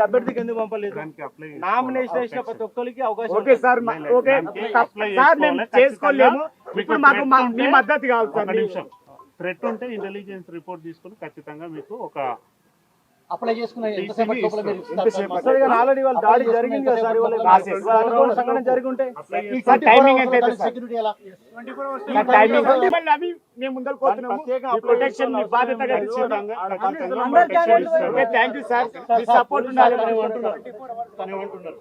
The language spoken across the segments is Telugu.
అభ్యర్థికి ఎందుకు పంపలేదు? నామినేషన్ వేసిన ప్రతి ఒక్కరికి అవకాశం ఓకే. Sir okay. మేము. చేసుకోలేము. ఇప్పుడు మీకు మాకు మా- మద్దతు కావాలి సార్ నిమిషం. థ్రెట్ ఉంటే ఇంటెలిజెన్స్ రిపోర్ట్ తీసుకుని ఖచ్చితంగా మీకు ఒక అప్లై చేసుకున్న ఎంతసేపటి లోపల మీరు ఇస్తారు సార్? మాకు? సార్ ఇక ఆల్రెడీ వాళ్ళ దాడి జరిగింది కదా సార్ ఇవాళ ఇవాళ అనుకోని సంఘటన జరిగి ఉంటే. సార్ టైమింగ్ ఎంత దానికి సెక్యూరిటీ ఎలా? సార్ టైమింగ్ మళ్ళీ అవి మేము ముందరకు పోతున్నాము ప్రత్యేకంగా మీ ప్రొటెక్షన్ మీ బాధ్యతగా ఇచ్చారు ఖచ్చితంగా ఖచ్చితంగా అందరికీ protection అందరికీ ఇస్తారు. ఓకే థ్యాంక్ యూ సార్ మీ సపోర్ట్ ఉండాలి తను ఏమంటున్నారు? తను ఏమంటున్నారు?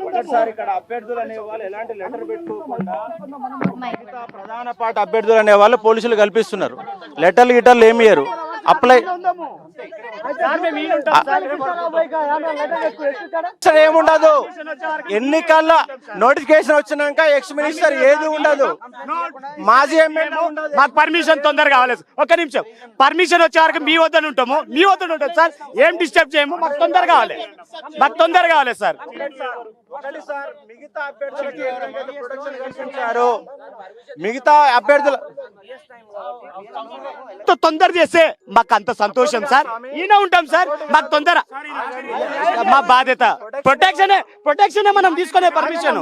ఒకటి సార్ ఇక్కడ అభ్యర్థులు అనే వాళ్ళు ఎలాంటి లెటర్ పెట్టుకోకుండా మిగతా ప్రధాన పార్టీ అభ్యర్థులు అనే వాళ్ళు పోలీసులు కల్పిస్తున్నారు. లెటర్లు గిటర్లు ఏమి ఇయ్యరు అప్లై సార్ మేము ఈయన ఉంటాం సార్. సార్ ఏముండదు. ఎన్నికల్లో నోటిఫికేషన్ వచ్చినాక ఎక్స్ మినిస్టర్ ఏది ఉండదు. మాజీ ఎమ్మెల్యే మాకు పర్మిషన్ తొందరగా కావాలి. ఒక్క నిమిషం. పర్మిషన్ వచ్చే వరకు మీ వద్ద ఉంటాము. మీ వద్ద ఉంటాం సార్. ఏం డిస్టర్బ్ చేయము. మాకు తొందరగా కావాలి. మాకు తొందరగా కావాలి సార్. ఒకటి సార్ మిగతా అభ్యర్థుల తొందర చేస్తే మాకు అంత సంతోషం సార్. ఈయన ఉంటాం సార్. మాకు తొందర. మా బాధ్యత. ప్రొటెక్షన్ ప్రొటెక్షన్ మనం తీసుకునే పర్మిషన్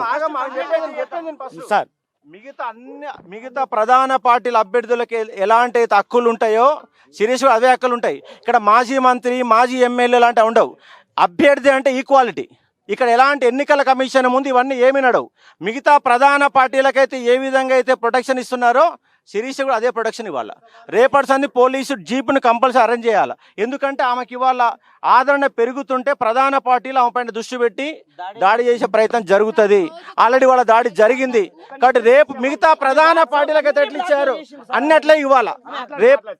సార్ మిగతా అన్ని మిగతా ప్రధాన పార్టీల అభ్యర్థులకి ఎలాంటి అయితే హక్కులు ఉంటాయో శిరీష్ అవే హక్కులు ఉంటాయి. ఇక్కడ మాజీ మంత్రి మాజీ ఎమ్మెల్యే లాంటి ఉండవు. అభ్యర్థి అంటే ఈక్వాలిటీ ఇక్కడ ఎలాంటి ఎన్నికల కమిషన్ ముందు ఇవన్నీ ఏమి నడవు. మిగతా ప్రధాన పార్టీలకైతే ఏ విధంగా అయితే ప్రొటెక్షన్ ఇస్తున్నారో శిరీష కూడా అదే ప్రొడక్షన్ ఇవ్వాలి? రేపటి సంది పోలీసు జీప్ను కంపల్సరీ అరేంజ్ చేయాలి? ఎందుకంటే ఆమెకి ఇవాళ ఆదరణ పెరుగుతుంటే ప్రధాన పార్టీలు ఆమె పైన దృష్టి పెట్టి దాడి చేసే ప్రయత్నం జరుగుతుంది. ఆల్రెడీ వాళ్ళ దాడి జరిగింది. కాబట్టి రేపు మిగతా ప్రధాన పార్టీలకు అయితే ఎట్లా ఇచ్చారు? అన్నట్లే ఇవ్వాల? రేపు సార్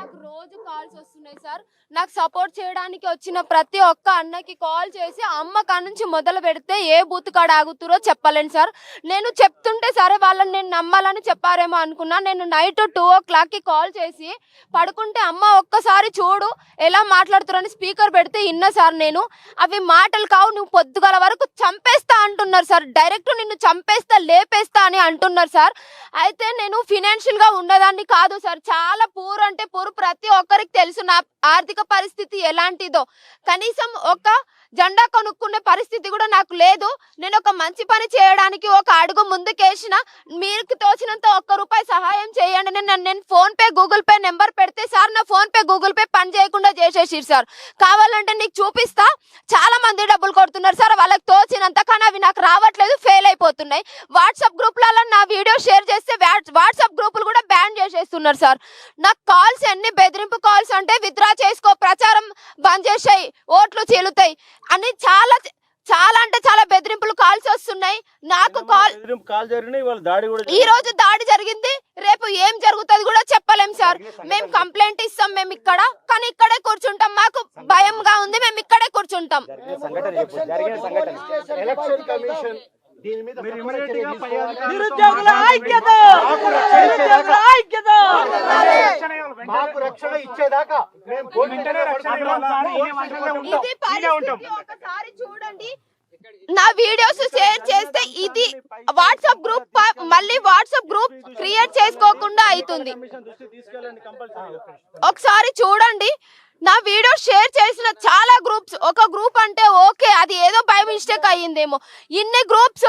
నాకు రోజు కాల్స్ వస్తున్నాయి సార్. నాకు సపోర్ట్ చేయడానికి వచ్చిన ప్రతి ఒక్క అన్నకి కాల్ చేసి అమ్మ కాడ నుంచి మొదలు పెడితే ఏ బూత్ కాడ ఆగుతురో చెప్పలేను సార్. నేను చెప్తుంటే సరే వాళ్ళని నేను నమ్మాలని చెప్పారేమో అనుకున్నా. నేను నైట్ టూ ఓ క్లాక్కి కాల్ చేసి పడుకుంటే అమ్మ ఒక్కసారి చూడు ఎలా మాట్లాడుతున్నారని స్పీకర్ పెడితే ఇన్నా సార్ నేను. అవి మాటలు కావు నువ్వు పొద్దుగల వరకు చంపేస్తా అంటున్నారు సార్. డైరెక్ట్ నిన్ను చంపేస్తా లేపేస్తా అని అంటున్నారు సార్. అయితే నేను ఫినాన్షియల్గా ఉండదాన్ని కాదు సార్. చాలా పూర్ అంటే పూర్ ప్రతి ఒక్కరికి తెలుసు నా ఆర్థిక పరిస్థితి ఎలాంటిదో. కనీసం ఒక జెండా కొనుక్కునే పరిస్థితి కూడా నాకు లేదు. నేను ఒక మంచి పని చేయడానికి ఒక అడుగు ముందుకేసిన మీకు తోచినంత ఒక్క రూపాయి సహాయం చేయండి. నేను నేను PhonePe Google pay number పెడితే సార్ నా ఫోన్ పే గూగుల్ పే పని చేయకుండా చేసేసి సార్. కావాలంటే నీకు చూపిస్తా. చాలా మంది డబ్బులు కొడుతున్నారు. సార్ వాళ్ళకి తోచినంత కానీ అవి నాకు రావట్లేదు ఫెయిల్ అయిపోతున్నాయి. వాట్సాప్ గ్రూప్లలో నా వీడియో షేర్ చేస్తే వాట్సాప్ గ్రూపులు కూడా బ్యాన్ చేసేస్తున్నారు సార్. నాకు కాల్స్ ఎన్ని బెదిరింపు కాల్స్ అంటే విత్డ్రా చేసుకో ప్రచారం బంద్ చేసాయి ఓట్లు చీలుతాయి అని చాలా చాలా అంటే చాలా బెదిరింపులు కాల్స్ వస్తున్నాయి. నాకు కాల్ ఈ రోజు దాడి జరిగింది. రేపు ఏం జరుగుతుంది కూడా చెప్పలేం సార్. మేము కంప్లైంట్ ఇస్తాం మేము ఇక్కడ. కానీ ఇక్కడే కూర్చుంటాం. మాకు భయంగా ఉంది మేము ఇక్కడే కూర్చుంటాం. నిరుద్యోగుల ఐక్యత! నిరుద్యోగుల ఐక్యత! మాకు రక్షణ ఇచ్చేదాకా మేము. ఇది. పరిస్థితి ఒకసారి చూడండి. నా వీడియోస్ షేర్ చేస్తే ఇది వాట్సాప్ గ్రూప్ మళ్ళీ వాట్సాప్ గ్రూప్ క్రియేట్ చేసుకోకుండా అవుతుంది ఒకసారి చూడండి. నా వీడియో షేర్ చేసిన చాలా గ్రూప్స్ ఒక గ్రూప్ అంటే ఓకే అది ఏదో బై మిస్టేక్ అయ్యిందేమో. ఇన్ని గ్రూప్స్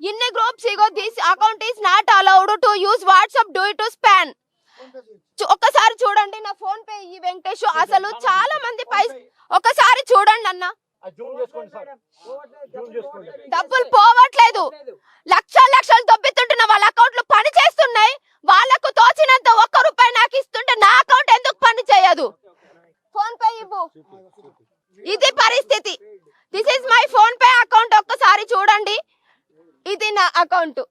ఇన్ని groups ego this account is not allowed to use WhatsApp due to spam. ఒక్కసారి చూడండి నా ఫోన్ పే ఈ వెంకటేష్. అసలు చాలా మంది పై ఒకసారి చూడండి అన్న. డబ్బులు పోవట్లేదు. లక్షల లక్షలు దొబ్బితుంటున్న వాళ్ళ అకౌంట్లో పని చేస్తున్నాయి. వాళ్ళకు తోచినంత ఒక్క రూపాయి నాకు ఇస్తుంటే నా అకౌంట్ ఎందుకు పని చేయదు? ఫోన్ పే ఇవ్వు. ఇది పరిస్థితి. This is my PhonePe account ఒక్కసారి చూడండి. ఇది నా అకౌంట్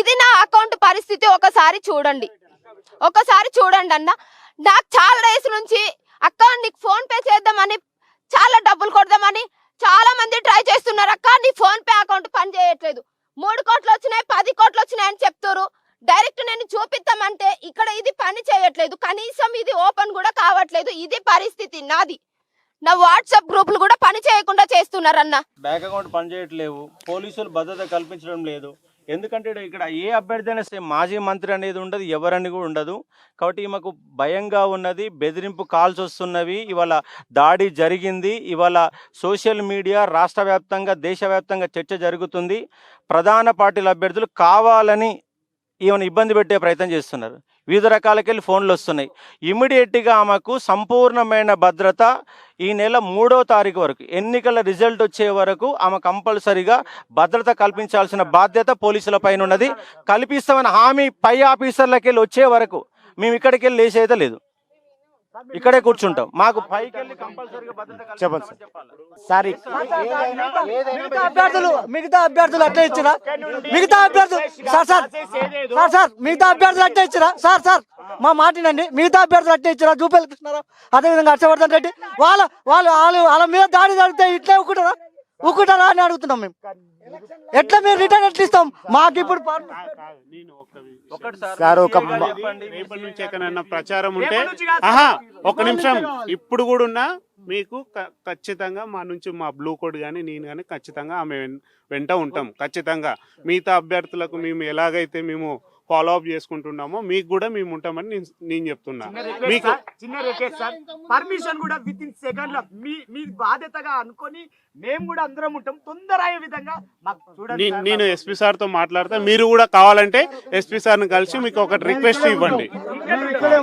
ఇది నా అకౌంట్ పరిస్థితి. ఒకసారి చూడండి. ఒకసారి చూడండి అన్న. నాకు చాలా డేస్ నుంచి అక్క నీకు ఫోన్ పే చేద్దామని చాలా డబ్బులు కొడదామని చాలా మంది ట్రై చేస్తున్నారు అక్క నీ ఫోన్ పే అకౌంట్ పని చేయట్లేదు మూడు కోట్లు వచ్చినాయి పది కోట్లు వచ్చినాయి అని చెప్తారు డైరెక్ట్ నేను చూపిస్తామంటే ఇక్కడ ఇది పని చేయట్లేదు కనీసం ఇది ఓపెన్ కూడా కావట్లేదు ఇది పరిస్థితి నాది నా వాట్సాప్ గ్రూపులు కూడా పని చేయకుండా చేస్తున్నారన్న బ్యాంక్ అకౌంట్ పనిచేయట్లేవు పోలీసులు భద్రత కల్పించడం లేదు. ఎందుకంటే ఇక్కడ- ఏ అభ్యర్థి అయినా సరే మాజీ మంత్రి అనేది ఉండదు ఎవరని కూడా ఉండదు. కాబట్టి మాకు భయంగా ఉన్నది బెదిరింపు కాల్స్ వస్తున్నవి. ఇవాళ దాడి జరిగింది. ఇవాళ సోషల్ మీడియా రాష్ట్ర వ్యాప్తంగా దేశవ్యాప్తంగా చర్చ జరుగుతుంది. ప్రధాన పార్టీల అభ్యర్థులు కావాలని ఈమెను ఇబ్బంది పెట్టే ప్రయత్నం చేస్తున్నారు. వివిధ రకాలకెళ్ళి ఫోన్లు వస్తున్నాయి. ఇమీడియట్గా ఆమెకు సంపూర్ణమైన భద్రత ఈ నెల మూడో తారీఖు వరకు ఎన్నికల రిజల్ట్ వచ్చే వరకు ఆమె కంపల్సరిగా భద్రత కల్పించాల్సిన బాధ్యత పోలీసుల పైన ఉన్నది కల్పిస్తామని హామీ పై ఆఫీసర్లకెళ్ళి వచ్చే వరకు మేము ఇక్కడికి వెళ్ళి లేచేదే లేదు. ఇక్కడే కూర్చుంటాం. మాకు పైకి వెళ్ళి కంపల్సరిగా భద్రత చెప్పండి చెప్పాలి. సార్. మిగతా అభ్యర్థులు మిగతా అభ్యర్థులు అట్లే ఇచ్చిరా? మిగతా అభ్యర్థులు సార్ సార్. Sir sir. మిగతా అభ్యర్థులు అట్టే ఇచ్చిరా? Sir sir. మా మాటినండి మిగతా అభ్యర్థులు అట్టే ఇచ్చిరా? జూపల్లి కృష్ణారావు. అదేవిధంగా హర్షవర్ధన్ రెడ్డి. వాళ్ళ వాళ్ళు వాళ్ళు వాళ్ళ మీద దాడి జరిగితే ఇట్లే ఉక్కుంటారా ఉక్కుంటారా అని అడుగుతున్నాం మేము. ఎట్లా మీరు రిటర్న్ ఎట్లా ఇస్తాం? మాకు ఇప్పుడు సార్. ఒక. రేపటి నుంచి ఎక్కడైనా ప్రచారం ఉంటే ఆహా. ఒక నిమిషం. ఇప్పుడు కూడా ఉన్నా మీకు ఖచ్చితంగా మా నుంచి మా బ్లూ కోడ్ కానీ నేను కానీ ఖచ్చితంగా ఆమె వెన్- వెంట ఉంటాం. ఖచ్చితంగా. మిగతా అభ్యర్థులకు మేము ఎలాగైతే మేము ఫాలో అప్ చేసుకుంటున్నామో మీకు కూడా మేము ఉంటామని నేను నేను చెప్తున్నా. మీకు చిన్న రిక్వెస్ట్ సార్. పర్మిషన్ కూడా విత్ ఇన్ సెకండ్లో మీ మీ బాధ్యతగా అనుకొని మేము కూడా అందరం ఉంటాం. తొందర అయ్యే విధంగా మాకు చూడండి నే- సార్, నేను ఎస్పీ సార్తో మాట్లాడతా. మీరు కూడా కావాలంటే ఎస్పీ సార్ని కలిసి మీకు ఒక రిక్వెస్ట్ ఇవ్వండి. సార్.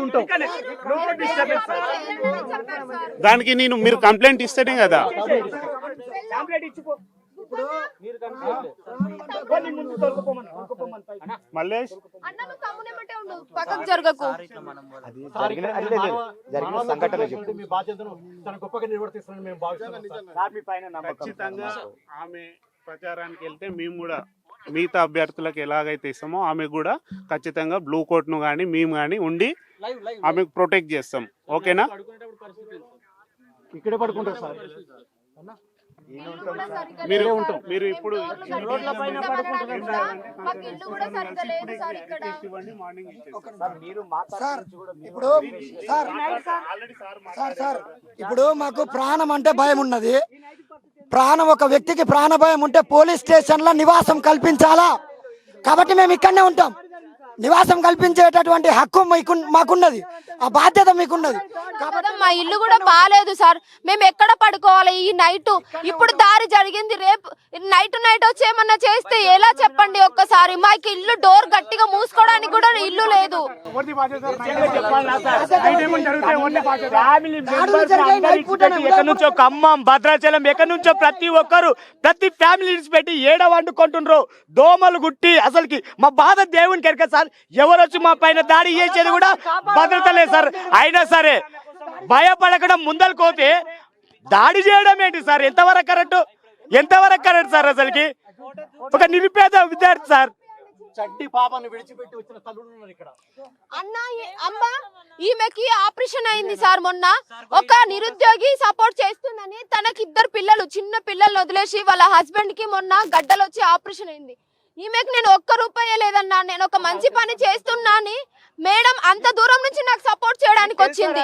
సార్. దానికి నేను మీరు కంప్లైంట్ ఇస్తేనే కదా. టాబ్లెట్ ఇచ్చిపో. కొన్ని ముందు తొలగిపోమని, తొలగిపోమని పైకి. మల్లేష్. అన్న నువ్వు తమ్మునేమంటే ఉండు పక్కకు జరగకు. జరిగిన సంఘటన చెప్పు. మీ బాధ్యతను తన గొప్పగా నిర్వర్తిస్తానని మేము భావిస్తున్నాం సార్. సార్ మీ పైన నమ్మకం. ఖచ్చితంగా ఆమె ప్రచారానికి వెళ్తే మేము కూడా మిగతా అభ్యర్థులకు ఎలాగైతే ఇస్తామో ఆమె కూడా ఖచ్చితంగా బ్లూ కోట్ను కానీ మేము కానీ ఉండి ఆమెకు ప్రొటెక్ట్ చేస్తాం. ఓకేనా? ఇక్కడే పడుకుంటారు సార్. మీరు మీరు ఇప్పుడు రోడ్ల పైన మాకు ఇల్లు కూడా సరిగ్గా లేదు సార్ ఇక్కడ. ఇవ్వండి మార్నింగ్ సార్ ఇప్పుడు సార్ సార్ సార్. ఇప్పుడు మాకు ప్రాణం అంటే భయం ఉన్నది. ప్రాణం ఒక వ్యక్తికి ప్రాణ భయం ఉంటే పోలీస్ స్టేషన్లో నివాసం కల్పించాలా? కాబట్టి మేము ఇక్కడనే ఉంటాం. నివాసం కల్పించేటటువంటి హక్కు మీకు మాకున్నది. ఆ బాధ్యత మీకున్నది. మా ఇల్లు కూడా బాగాలేదు సార్. మేము ఎక్కడ పడుకోవాలి ఈ నైట్? ఇప్పుడు దారి జరిగింది. రేపు నైట్ నైట్ వచ్చి ఏమన్నా చేస్తే ఎలా చెప్పండి ఒక్కసారి? మాకు ఇల్లు డోర్ గట్టిగా మూసుకోవడానికి కూడా ఇల్లు లేదు. ఎక్కడి నుంచో ఖమ్మం భద్రాచలం ఎక్కడి నుంచో ప్రతి ఒక్కరు ప్రతి ఫ్యామిలీస్ పెట్టి ఏడ వండుకుంటుండ్రు దోమలు గుట్టి అసలుకి మా బాధ దేవునికి ఎరక సార్ ఎవరు వచ్చి మా పైన దాడి చేసేది కూడా భద్రత లేదు సార్. అయినా సరే భయపడకుండా ముందరకు పోతే దాడి చేయడం ఏంటి సార్? ఎంతవరకు కరెక్ట్? ఎంతవరకు కరెక్ట్ సార్ అసలుకి? ఒక నిరుపేద విద్యార్థి సార్. చడ్డి పాపను విడిచిపెట్టి వచ్చిన తల్లులు ఉన్నారు ఇక్కడ. అన్న ఈ- అమ్మ ఈమెకి ఆపరేషన్ అయింది సార్ మొన్న. ఒక నిరుద్యోగి సపోర్ట్ చేస్తుందని తనకి ఇద్దరు పిల్లలు చిన్న పిల్లలు వదిలేసి వాళ్ళ హస్బెండ్కి మొన్న గడ్డలు వచ్చి ఆపరేషన్ అయింది. ఈమెకి నేను ఒక్క రూపాయే లేదన్నా నేను ఒక మంచి పని చేస్తున్నా అని మేడం అంత దూరం నుంచి నాకు సపోర్ట్ చేయడానికి వచ్చింది.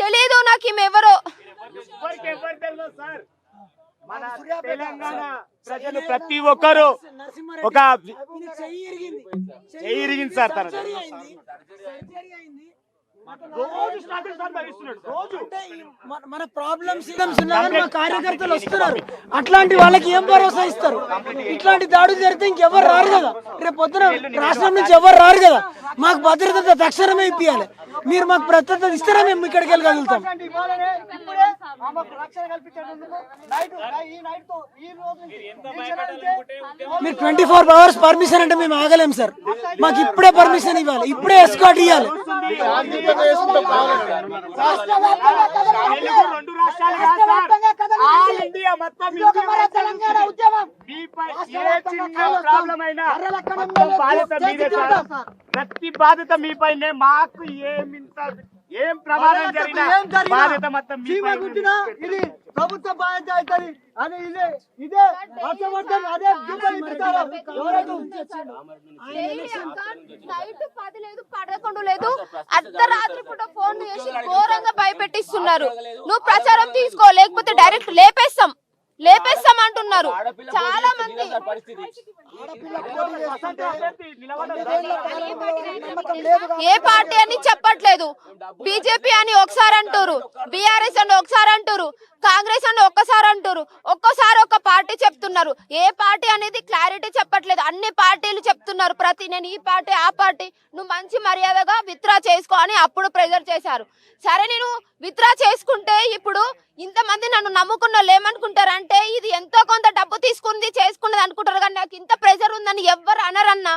తెలీదు నాకు ఈమె ఎవరో. మన తెలంగాణ ప్రజలు ప్రతి ఒక్కరు ఒక చెయ్యి ఇరిగింది. సార్ తన రోజు రోజు. మన- ప్రాబ్లమ్స్ మా కార్యకర్తలు వస్తున్నారు. అట్లాంటి వాళ్ళకి ఏం భరోసా ఇస్తారు? ఇట్లాంటి దాడులు జరిగితే ఇంకెవరు రారు కదా? రేపు పొద్దున రాష్ట్రం నుంచి ఎవరు రారు కదా? మాకు భద్రత తక్షణమే ఇప్పియాలి. మీరు మాకు భద్రత ఇస్తారా మేము ఇక్కడికి వెళ్ళగలుగుతాం ఇవ్వాలనే ఇప్పుడే ఆమెకు రక్షణ కల్పించేందుకు నైట్ ఈ నైట్తో ఈ రోజు మీరు ట్వంటీ ఫోర్ అవర్స్ పర్మిషన్ అంటే మేము ఆగలేం సార్ మాకు ఇప్పుడే పర్మిషన్ ఇవ్వాలి. ఇప్పుడే ఎస్కాట్ ఇవ్వాలి రెండు రాష్ట్రాలు కాదు సార్. ఇండియా మొత్తం తెలంగాణ ఉద్యమం ప్రతి బాధ్యత మీపైనే మాకు ఏమింత ఏం ప్రమాదం జరిగినా ఏం జరిగినా, బాధ్యత మొత్తం చీమ మీపై గుద్దినా ఇది ప్రభుత్వ బాధ్యత అవుతుంది అని ఇదే ఇదే హర్షవర్ధన్ అదే నైట్ పది లేదు పదకొండు లేదు. అర్ధరాత్రి పూట ఫోన్ చేసి ఘోరంగా భయపెట్టిస్తున్నారు. నువ్వు ప్రచారం తీసుకో లేకపోతే డైరెక్ట్ లేపేస్తాం. లేపేస్తామంటున్నారు. చాలా మంది ఏ పార్టీ అని చెప్పట్లేదు. బీజేపీ అని ఒకసారి అంటారు. బీఆర్ఎస్ అని ఒకసారి అంటారు. కాంగ్రెస్ అని ఒక్కసారి అంటారు. ఒక్కోసారి ఒక పార్టీ చెప్తున్నారు. ఏ పార్టీ అనేది క్లారిటీ చెప్పట్లేదు. అన్ని పార్టీలు చెప్తున్నారు. ప్రతి నేను ఈ పార్టీ ఆ పార్టీ నువ్వు మంచి మర్యాదగా విత్డ్రా చేసుకో అని అప్పుడు ప్రెజర్ చేశారు. సరే నేను విత్డ్రా చేసుకుంటే ఇప్పుడు ఇంతమంది నన్ను నమ్ముకున్న వాళ్ళు ఏమనుకుంటారంటే ఇది ఎంతో కొంత డబ్బు తీసుకుంది చేసుకున్నది అనుకుంటారు. కానీ నాకు ఇంత ప్రెజర్ ఉందని ఎవ్వరు అనరన్నా.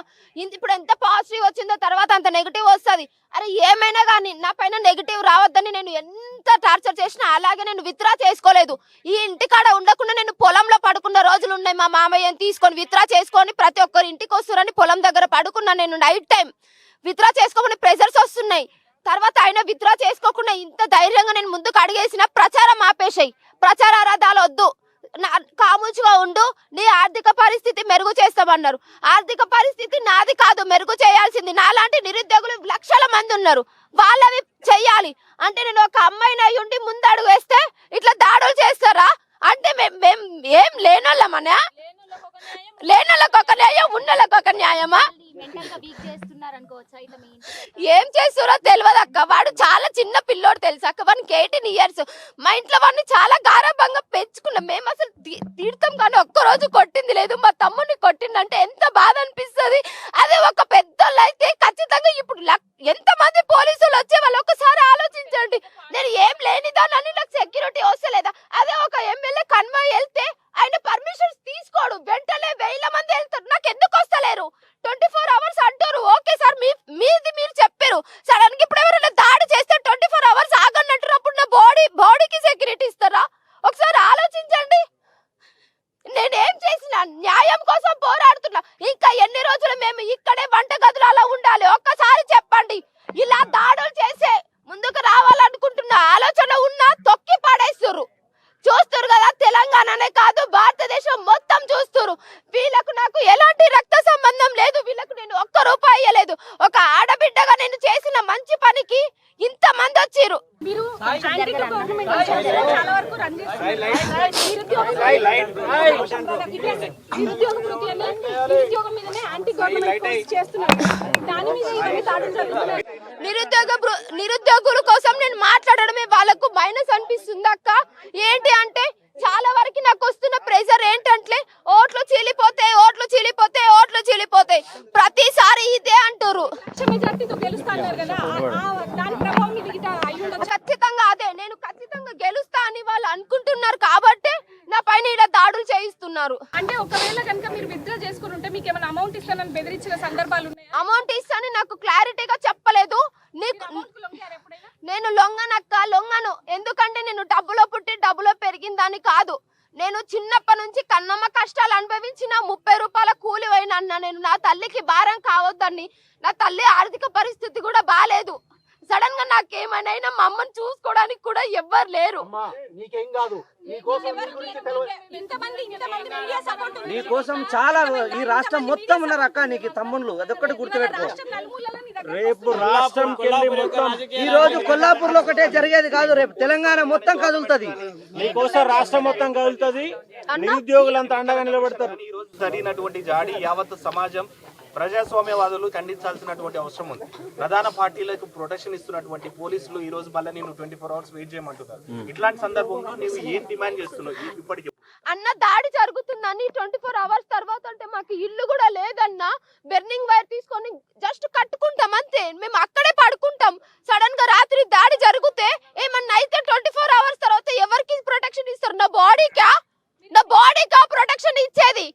ఇప్పుడు ఎంత పాజిటివ్ వచ్చిందో తర్వాత అంత నెగిటివ్ వస్తుంది. అరే ఏమైనా కానీ నా పైన నెగిటివ్ రావద్దని నేను ఎంత టార్చర్ చేసినా అలాగే నేను విత్డ్రా చేసుకోలేదు. ఈ ఇంటికాడ ఉండకుండా నేను పొలంలో పడుకున్న రోజులు ఉన్నాయి. మా మామయ్యని తీసుకొని విత్డ్రా చేసుకొని ప్రతి ఒక్కరు ఇంటికి వస్తున్నారని పొలం దగ్గర పడుకున్నాను నేను నైట్ టైం విత్డ్రా చేసుకోమని ప్రెజర్స్ వస్తున్నాయి. తర్వాత ఆయన విత్డ్రా చేసుకోకుండా ఇంత ధైర్యంగా నేను ముందుకు అడిగేసిన ప్రచారం ఆపేసాయి. ప్రచార రథాలు వద్దు. నా- కాముచుగా ఉండు. నీ ఆర్థిక పరిస్థితి మెరుగు చేస్తామన్నారు. ఆర్థిక పరిస్థితి నాది కాదు. మెరుగు చేయాల్సింది నాలాంటి నిరుద్యోగులు లక్షల మంది ఉన్నారు. వాళ్ళవి చెయ్యాలి. అంటే నేను ఒక అమ్మాయిని అయి ఉండి ముందడుగు వేస్తే ఇట్లా దాడులు చేస్తారా? అంటే మేము మేం ఏం లేనోళ్ళమనా? లేనోళ్ళకి ఒక న్యాయం ఉన్నోళ్ళకి ఒక న్యాయమా? చేస్తున్నారు ఏం చేస్తారో తెలియదు అక్క. వాడు చాలా చిన్న పిల్లోడు తెలుసు అక్క. వానికి ఎయిటీన్ ఇయర్స్. మా ఇంట్లో వాడిని చాలా గారాభంగా పెంచుకున్నాం. మేము అసలు తీర్థం కానీ ఒక్క రోజు కొట్టింది లేదు. మా తమ్ముడిని కొట్టిందంటే ఎంత బాధ అనిపిస్తుంది. అదే ఒక పెద్దోళ్ళు అయితే ఖచ్చితంగా ఇప్పుడు ఎంత మంది పోలీసులు వచ్చే వాళ్ళు ఒకసారి ఆలోచించండి. నేను ఏం లేనిదానని నాకు సెక్యూరిటీ వస్తలేదా? అదే ఒక ఎమ్మెల్యే కన్వాయ్ వెళ్తే ఆయన పర్మిషన్స్ తీసుకోడు. వెంటనే వేల మంది వెళ్తారు. నాకు ఎందుకు వస్తలేరు? ట్వంటీ ఫోర్ అవర్స్ అంటారు. ఓకే సార్ మీ మీది మీరు చెప్పారు. సడన్గా ఇప్పుడు ఎవరైనా దాడి చేస్తే ట్వంటీ ఫోర్ అవర్స్ ఆగన్నట్టు నా బాడీ బాడీకి సెక్యూరిటీ ఇస్తారా? ఒకసారి ఆలోచించండి. నేనేం చేసిన న్యాయం కోసం పోరాడుతున్నా. ఇంకా ఎన్ని రోజులు మేము ఇక్కడే వంట గదులు అలా ఉండాలి? ఒక్కసారి చెప్పండి. ఇలా దాడులు చేసే ముందుకు రావాలనుకుంటున్న ఆలోచన ఉన్నా తొక్కి పడేస్తురు చూస్తారు కదా తెలంగాణనే కాదు భారతదేశం మొత్తం చూస్తారు వీళ్ళకు నాకు ఎలాంటి రక్త సంబంధం లేదు. వీళ్ళకు నేను ఒక్క రూపాయి ఇయ్యలేదు. ఒక ఆడబిడ్డగా నేను చేసిన మంచి పనికి ఇంత మంది వచ్చిర్రు. మీరు యాంటీ గవర్నమెంట్ చాలా వరకు రన్ చేస్తున్నారు. నిరుద్యోగ నిరుద్యోగుల కోసం నేను మాట్లాడడమే వాళ్ళకు మైనస్ అనిపిస్తుంది అక్క ఏంటి అంటే చాలా వరకు నాకు వస్తున్న ప్రెషర్ ఏంటంటే ఓట్లు చీలిపోతాయి ఓట్లు చీలిపోతాయి ఓట్లు చీలిపోతాయి ప్రతిసారి ఇదే అంటారు లక్ష మెజార్టీతో గెలుస్తున్నారు కదా ఆ- ఆ దాని ప్రభావం ఇది గిట్ట అయి ఉండొచ్చు. ఖచ్చితంగా అదే. నేను ఖచ్చితంగా గెలుస్తా అని వాళ్ళు అనుకుంటున్నారు కాబట్టి నా పైన ఇలా దాడులు చేయిస్తున్నారు. అంటే ఒకవేళ కనుక మీరు విత్డ్రా చేసుకుని ఉంటే మీకు ఏమైనా అమౌంట్ ఇస్తానని బెదిరించిన సందర్భాలు ఉన్నాయా అమౌంట్ ఇస్తానని నాకు క్లారిటీగా చెప్పలేదు నీకు అమౌంట్ లొంగారా ఎప్పుడైనా నేను లొంగనక్క లొంగను ఎందుకంటే నేను డబ్బులో పుట్టి డబ్బులో పెరిగిందని కాదు నేను చిన్నప్పటి నుంచి కన్నమ్మ కష్టాలు అనుభవించిన ముప్పై రూపాయల కూలి అయినా అన్న నేను నా తల్లికి భారం కావద్దని నా తల్లి ఆర్థిక పరిస్థితి కూడా బాగాలేదు సడన్గా నాకేమైనా అయినా మా అమ్మని చూసుకోవడానికి కూడా ఎవ్వరు లేరు. నీకేం కాదు. నీకోసం నీ కోసం చాలా ఈ రాష్ట్రం మొత్తం ఉన్నారు అక్క నీకు తమ్ముళ్ళు. అదొక్కటి గుర్తుపెట్టుకో. రేపు మొత్తం ఈ రోజు కొల్లాపూర్లో ఒకటే జరిగేది కాదు. రేపు తెలంగాణ మొత్తం కదులుతది. మీకోసం రాష్ట్రం మొత్తం కదులుతుంది. నిరుద్యోగులంతా అండగా నిలబడతారు. ఈ రోజు జరిగినటువంటి జాడి యావత్ సమాజం ప్రజాస్వామ్యవాదులు ఖండించాల్సినటువంటి అవసరం ఉంది. ప్రధాన పార్టీలకు ప్రొటెక్షన్ ఇస్తున్నటువంటి పోలీసులు ఈ రోజు మళ్ళీ నేను ట్వంటీ ఫోర్ అవర్స్ వెయిట్ చేయమంటున్నారు. ఇట్లాంటి సందర్భంలో నీవు ఏం డిమాండ్ చేస్తున్నావు? ఇప్పటికి అన్న దాడి జరుగుతుందని ట్వంటీ ఫోర్ అవర్స్ తర్వాత అంటే మాకు ఇల్లు కూడా లేదన్న బెర్నింగ్ వైర్ తీసుకొని జస్ట్ కట్టుకుంటాం అంతే. మేము అక్కడే పడుకుంటాం. సడన్గా రాత్రి దాడి జరిగితే ఏమన్నా అయితే ట్వంటీ ఫోర్ అవర్స్ తర్వాత ఎవరికి ప్రొటెక్షన్ ఇస్తారు? నా బాడీకా నా బాడీకా ప్రొటెక్షన్ ఇచ్చేది.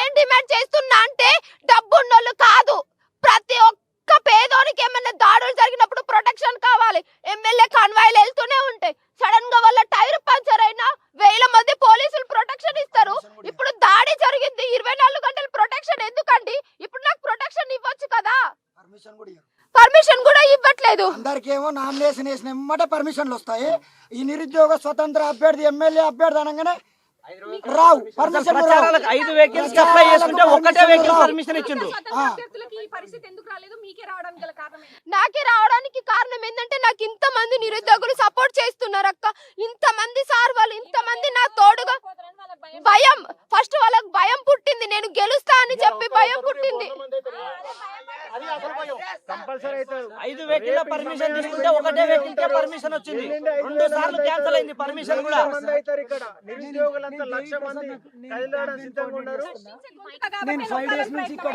ఏం డిమాండ్ చేస్తున్నా అంటే డబ్బున్నోళ్ళు కాదు. ప్రతి ఒక్క పేదోనికి ఏమైనా దాడులు జరిగినప్పుడు ప్రొటెక్షన్ కావాలి. ఎమ్మెల్యే కాన్వాయిలు వెళ్తూనే ఉంటాయి సడన్గా వాళ్ళ టైర్ పంచర్ అయినా వేల మంది పోలీసులు ప్రొటెక్షన్ ఇస్తారు. ఇప్పుడు దాడి జరిగింది ఇరవై నాలుగు గంటలు ప్రొటెక్షన్ ఎందుకండి ఇప్పుడు నాకు ప్రొటెక్షన్ ఇవ్వచ్చు కదా పర్మిషన్ కూడా ఇవ్వరు. పర్మిషన్ కూడా లేదు. అందరికేమో నామినేషన్ వేసిన పర్మిషన్లు వస్తాయి. ఈ నిరుద్యోగ స్వతంత్ర అభ్యర్థి ఎమ్మెల్యే అభ్యర్థి అనగానే రావు పర్మిషన్ ప్రచారాలకు ఐదు వెహికల్స్ అప్లై చేసుకుంటే ఒకటే వెహికల్ పర్మిషన్ ఇచ్చిండ్రు స్వతంత్ర అభ్యర్థులకి ఈ పరిస్థితి ఎందుకు రాలేదు? మీకే రావడానికి గల కారణం ఏంటి? నాకే రావడానికి కారణం ఏంటంటే నాకు ఇంత మంది నిరుద్యోగులు సపోర్ట్ చేస్తున్నారు అక్క. ఇంత మంది సార్ వాళ్ళు ఇంత మంది నా తోడుగా భయం. భయం ఫస్ట్ వాళ్ళకి భయం పుట్టింది. నేను గెలుస్తా అని చెప్పి భయం పుట్టింది. ఐదు వెహికల్ పర్మిషన్ తీసుకుంటే ఒకటే వెహికల్ పర్మిషన్ వచ్చింది. రెండు సార్లు క్యాన్సిల్ అయింది పర్మిషన్ కూడా. నిరుద్యోగులంతా లక్ష మంది కదిలేయడానికి సిద్ధంగా ఉన్నారు నేను ఫైవ్ డేస్ నుంచి ఇక్కడ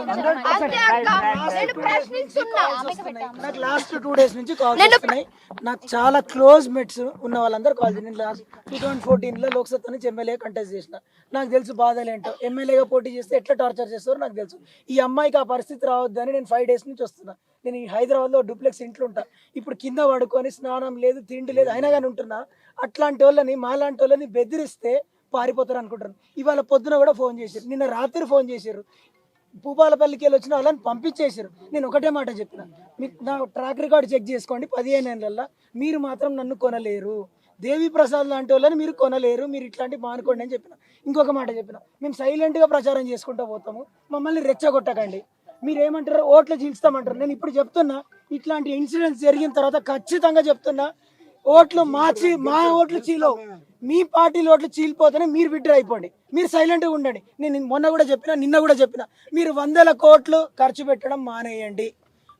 నాకు లాస్ట్ టూ డేస్ నుంచి కాల్ నేను- వస్తున్నాయి నాకు చాలా క్లోజ్ మెట్స్ ఉన్న వాళ్ళందరూ కాల్ చేసి నేను లాస్ట్ టూ థౌసండ్ ఫోర్టీన్లో లోక్సభ నుంచి ఎమ్మెల్యే కంటెస్ట్ చేసిన నాకు తెలుసు బాధలు ఏంటో ఎమ్మెల్యేగా పోటీ చేస్తే ఎట్లా టార్చర్ చేస్తారో నాకు తెలుసు ఈ అమ్మాయికి ఆ పరిస్థితి రావద్దని నేను ఫైవ్ డేస్ నుంచి వస్తున్నా నేను ఈ హైదరాబాద్లో డూప్లెక్స్ ఇంట్లో ఉంటా ఇప్పుడు కింద పడుకొని స్నానం లేదు తిండి లేదు అయినా కానీ ఉంటున్నా అట్లాంటి వాళ్ళని మాలాంటి వాళ్ళని బెదిరిస్తే పారిపోతారు అనుకుంటారు. ఇవాళ పొద్దున కూడా ఫోన్ చేశారు. నిన్న రాత్రి ఫోన్ చేశారు. భూపాలపల్లికి వెళ్ళి వచ్చిన వాళ్ళని పంపించేశారు. నేను ఒకటే మాట చెప్పిన. మీకు నా ట్రాక్ రికార్డ్ చెక్ చేసుకోండి. పదిహేను ఏళ్ళల్లో మీరు మాత్రం నన్ను కొనలేరు. దేవి ప్రసాద్ లాంటి వాళ్ళని మీరు కొనలేరు. మీరు ఇట్లాంటి మానుకోండి అని చెప్పిన. ఇంకొక మాట చెప్పిన. మేము సైలెంట్గా ప్రచారం చేసుకుంటూ పోతాము. మమ్మల్ని రెచ్చగొట్టకండి. మీరు ఏమంటారు ఓట్లు చీల్స్తామంటారు నేను ఇప్పుడు చెప్తున్నా ఇట్లాంటి ఇన్సిడెంట్స్ జరిగిన తర్వాత ఖచ్చితంగా చెప్తున్నా ఓట్లు మార్చి మా ఓట్లు చీలో మీ పార్టీ ఓట్లు చీలిపోతేనే మీరు విడ్డర్ అయిపోండి. మీరు సైలెంట్గా ఉండండి. నేను మొన్న కూడా చెప్పిన నిన్న కూడా చెప్పిన మీరు వందల కోట్లు ఖర్చు పెట్టడం మానేయండి.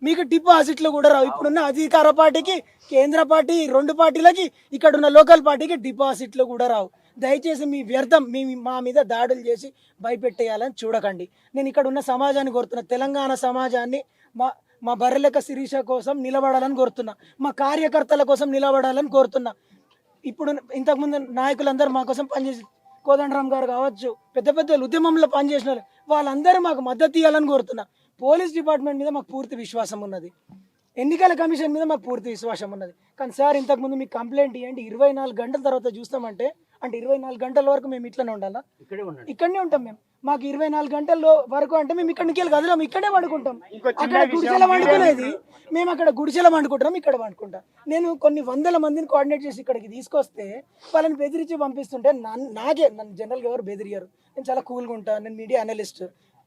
మీకు డిపాజిట్లు కూడా రావు. ఇప్పుడున్న అధికార పార్టీకి కేంద్ర పార్టీ రెండు పార్టీలకి ఇక్కడ ఉన్న లోకల్ పార్టీకి డిపాజిట్లు కూడా రావు. దయచేసి మీ వ్యర్థం మీ మా మీద దాడులు చేసి భయపెట్టేయాలని చూడకండి. నేను ఇక్కడ ఉన్న సమాజాన్ని కోరుతున్నా. తెలంగాణ సమాజాన్ని మా మా బర్రెలక శిరీష కోసం నిలబడాలని కోరుతున్నా. మా కార్యకర్తల కోసం నిలబడాలని కోరుతున్నా. ఇప్పుడు ఇంతకుముందు నాయకులందరూ మా కోసం పనిచేసి కోదండరామ్ గారు కావచ్చు పెద్ద పెద్ద ఉద్యమంలో పనిచేసిన వాళ్ళందరూ మాకు మద్దతు ఇవ్వాలని కోరుతున్నా. పోలీస్ డిపార్ట్మెంట్ మీద మాకు పూర్తి విశ్వాసం ఉన్నది. ఎన్నికల కమిషన్ మీద మాకు పూర్తి విశ్వాసం ఉన్నది. కానీ సార్ ఇంతకుముందు మీకు కంప్లైంట్ ఇవ్వండి ఇరవై నాలుగు గంటల తర్వాత చూస్తామంటే అంటే ఇరవై నాలుగు గంటల వరకు మేము ఇట్లనే ఉండాలా? ఇక్కడనే ఉంటాం మేము. మాకు ఇరవై నాలుగు గంటల వరకు అంటే మేము ఇక్కడికి వెళ్ళి కదలం ఇక్కడే వండుకుంటాం. అక్కడ గుడిసెల వండుకునేది. మేము అక్కడ గుడిసెల వండుకుంటాం ఇక్కడ వండుకుంటాం. నేను కొన్ని వందల మందిని కోఆర్డినేట్ చేసి ఇక్కడికి తీసుకొస్తే వాళ్ళని బెదిరించి పంపిస్తుంటే నాకే నన్ను జనరల్గా ఎవరు బెదిరియారు నేను చాలా కూల్గా ఉంటాను నేను మీడియా అనలిస్ట్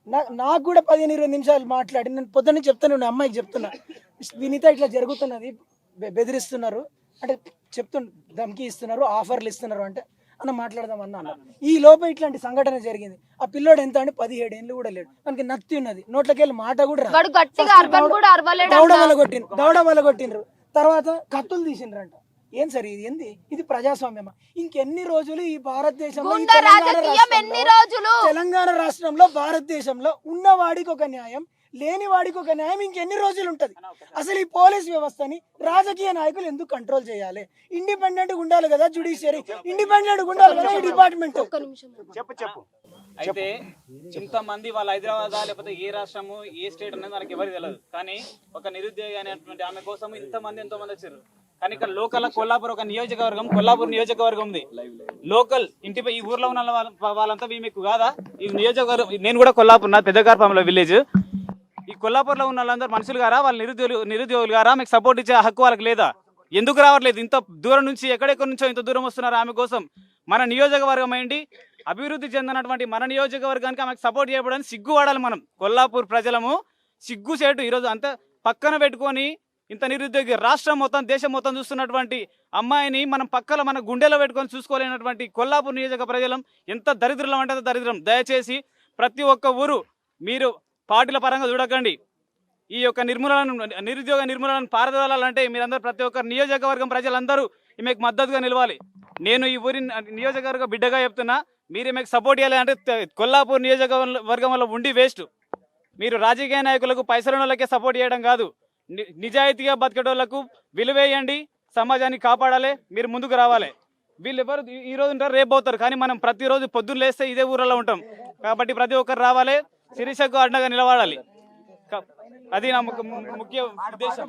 నా నాకు కూడా పదిహేను ఇరవై నిమిషాలు మాట్లాడి నేను పొద్దున్నే చెప్తాను నేను అమ్మాయికి చెప్తున్నా. వినీత ఇట్లా జరుగుతున్నది బెదిరిస్తున్నారు. అంటే చెప్తు ధమ్కి ఇస్తున్నారు ఆఫర్లు ఇస్తున్నారు అంటే అన్న మాట్లాడదాం అన్న అన్నారు ఈ లోపల ఇట్లాంటి సంఘటన జరిగింది. ఆ పిల్లోడు ఎంత అంటే పదిహేడు ఏళ్ళు కూడా లేడు. మనకి నత్తి ఉన్నది. నోట్లకి వెళ్ళి మాట కూడా రాదు. దౌడ అన్న. వల్ల కొట్టిండ్రు. దౌడ వల్ల కొట్టిండ్రు. తర్వాత కత్తులు తీసిండ్రంట. ఏం సరే ఇది? ఏంది? ఇది ప్రజాస్వామ్యమా? ఇంకెన్ని రోజులు ఈ భారతదేశంలో తెలంగాణ రాష్ట్రంలో భారతదేశంలో ఉన్నవాడికి ఒక న్యాయం లేని వాడికి ఒక న్యాయం ఇంకెన్ని రోజులు ఉంటది అసలు ఈ పోలీస్ వ్యవస్థని రాజకీయ నాయకులు ఎందుకు కంట్రోల్ చేయాలి? ఇండిపెండెంట్ ఉండాలి కదా జుడిషియరీ ఇండిపెండెంట్ ఉండాలి కదా ఈ డిపార్ట్మెంట్ ఒక్క నిమిషం. చెప్పు చెప్పు. అయితే ఇంతమంది వాళ్ళ హైదరాబాద్ లేకపోతే ఏ రాష్ట్రము ఏ స్టేట్ అనేది మనకి ఎవరికి తెలియదు కానీ ఒక నిరుద్యోగి అనేటువంటి ఆమె కోసం ఇంతమంది ఎంతో మంది వచ్చారు. కానీ ఇక్కడ లోకల్ కొల్లాపూర్ ఒక నియోజకవర్గం కొల్లాపూర్ నియోజకవర్గం ఉంది. లోకల్ ఇంటిపై ఈ ఊర్లో ఉన్న వాళ్ళ- వాళ్ళంతా మీకు కాదా? ఈ నియోజకవర్గం నేను కూడా కొల్లాపూర్ నా పెద్దగారపంలో విలేజ్ కొల్లాపూర్లో ఉన్న వాళ్ళందరూ మనుషులు గారా? వాళ్ళు నిరుద్యోగులు నిరుద్యోగులు గారా? మీకు సపోర్ట్ ఇచ్చే హక్కు వాళ్ళకి లేదా? ఎందుకు రావట్లేదు? ఇంత దూరం నుంచి ఎక్కడెక్కడి నుంచో ఇంత దూరం వస్తున్నారు ఆమె కోసం. మన నియోజకవర్గం ఏంటి? అభివృద్ధి చెందినటువంటి మన నియోజకవర్గానికి ఆమెకు సపోర్ట్ చేయడానికి సిగ్గుపడాలి మనం. కొల్లాపూర్ ప్రజలము సిగ్గుసేటు ఈరోజు అంత పక్కన పెట్టుకొని ఇంత నిరుద్యోగి రాష్ట్రం మొత్తం దేశం మొత్తం చూస్తున్నటువంటి అమ్మాయిని మనం పక్కన మన గుండెలో పెట్టుకొని చూసుకోలేనటువంటి కొల్లాపూర్ నియోజక ప్రజలం ఎంత దరిద్రం అంటే దరిద్రం. దయచేసి ప్రతి ఒక్క ఊరు మీరు పార్టీల పరంగా చూడకండి. ఈ యొక్క నిర్మూలన నిరుద్యోగ నిర్మూలన పారదలాలంటే మీరందరూ ప్రతి ఒక్క నియోజకవర్గం ప్రజలందరూ ఈమెకు మద్దతుగా నిలవాలి. నేను ఈ ఊరి నియోజకవర్గ బిడ్డగా చెప్తున్నా మీరు ఈమెకు సపోర్ట్ చేయాలి అంటే కొల్లాపూర్ నియోజకవర్గం వల్ల ఉండి వేస్ట్ మీరు రాజకీయ నాయకులకు పైసల సపోర్ట్ చేయడం కాదు. ని- నిజాయితీగా బతికేటోళ్ళకు విలువేయండి సమాజాన్ని కాపాడాలి మీరు ముందుకు రావాలి. వీళ్ళు ఎవరు ఈ- రోజు ఉంటారు రేపు పోతారు. కానీ మనం ప్రతిరోజు పొద్దున్న లేస్తే ఇదే ఊరిలో ఉంటాం. కాబట్టి ప్రతి ఒక్కరు రావాలి. శిరీషకు అండగా నిలబడాలి. అది నా ముఖ్య ఉద్దేశం.